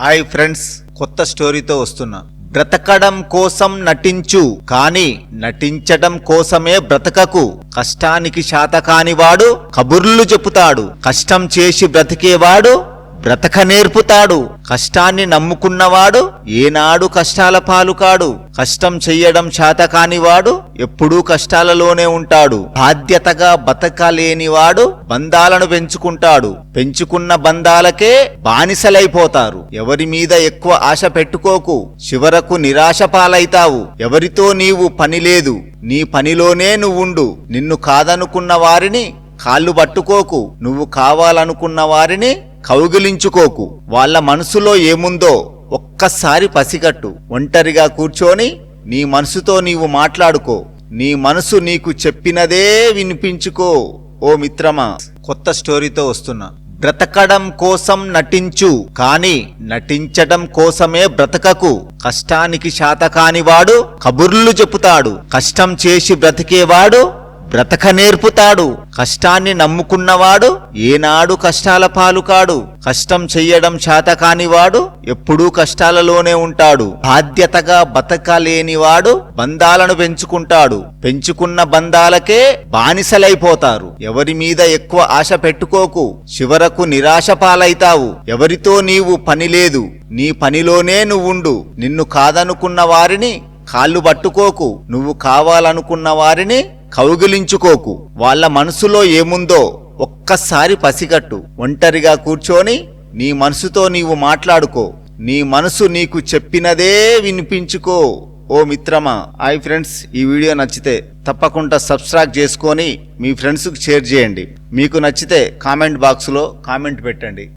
Hi friends కొత్త స్టోరీతో వస్తున్నా. బ్రతకడం కోసం నటించు కానీ నటించడం కోసమే బ్రతకకు. కష్టానికి శాత కానివాడు కబుర్లు చెబుతాడు కష్టం చేసి బ్రతికేవాడు బ్రతక నేర్పుతాడు. కష్టాన్ని నమ్ముకున్నవాడు ఏనాడు కష్టాల పాలుకాడు. కష్టం చెయ్యడం శాతకానివాడు ఎప్పుడూ కష్టాలలోనే ఉంటాడు. బాధ్యతగా బతకలేనివాడు బంధాలను పెంచుకుంటాడు. పెంచుకున్న బంధాలకే బానిసలైపోతారు. ఎవరి మీద ఎక్కువ ఆశ పెట్టుకోకు. చివరకు నిరాశ పాలైతావు. ఎవరితో నీవు పని లేదు. నీ పనిలోనే నువ్వుండు. నిన్ను కాదనుకున్న వారిని కాళ్ళు పట్టుకోకు. నువ్వు కావాలనుకున్న వారిని కౌగిలించుకోకు. వాళ్ళ మనసులో ఏముందో ఒక్కసారి పసిగట్టు. ఒంటరిగా కూర్చొని నీ మనసుతో నీవు మాట్లాడుకో. నీ మనసు నీకు చెప్పినదే వినిపించుకో. ఓ మిత్రమా కొత్త స్టోరీతో వస్తున్నా. బ్రతకడం కోసం నటించు కానీ నటించడం కోసమే బ్రతకకు. కష్టానికి శాతకానివాడు కబుర్లు చెబుతాడు కష్టం చేసి బ్రతికేవాడు బ్రతక నేర్పుతాడు. కష్టాన్ని నమ్ముకున్నవాడు ఏనాడు కష్టాల పాలు కాడు. కష్టం చెయ్యడం శాతకానివాడు ఎప్పుడూ కష్టాలలోనే ఉంటాడు. బాధ్యతగా బతకలేనివాడు బంధాలను పెంచుకుంటాడు. పెంచుకున్న బంధాలకే బానిసలైపోతారు. ఎవరి మీద ఎక్కువ ఆశ పెట్టుకోకు. చివరకు నిరాశ పాలైతావు. ఎవరితో నీవు పని లేదు. నీ పనిలోనే నువ్వుండు. నిన్ను కాదనుకున్న వారిని కాళ్ళు పట్టుకోకు. నువ్వు కావాలనుకున్న వారిని కౌగిలించుకోకు. వాళ్ళ మనసులో ఏముందో ఒక్కసారి పసిగట్టు. ఒంటరిగా కూర్చొని నీ మనసుతో నీవు మాట్లాడుకో. నీ మనసు నీకు చెప్పినదే వినిపించుకో. ఓ మిత్రమా హాయ్ ఫ్రెండ్స్ ఈ వీడియో నచ్చితే తప్పకుండా సబ్స్క్రైబ్ చేసుకొని మీ ఫ్రెండ్స్కి షేర్ చేయండి. మీకు నచ్చితే కామెంట్ బాక్స్లో కామెంట్ పెట్టండి.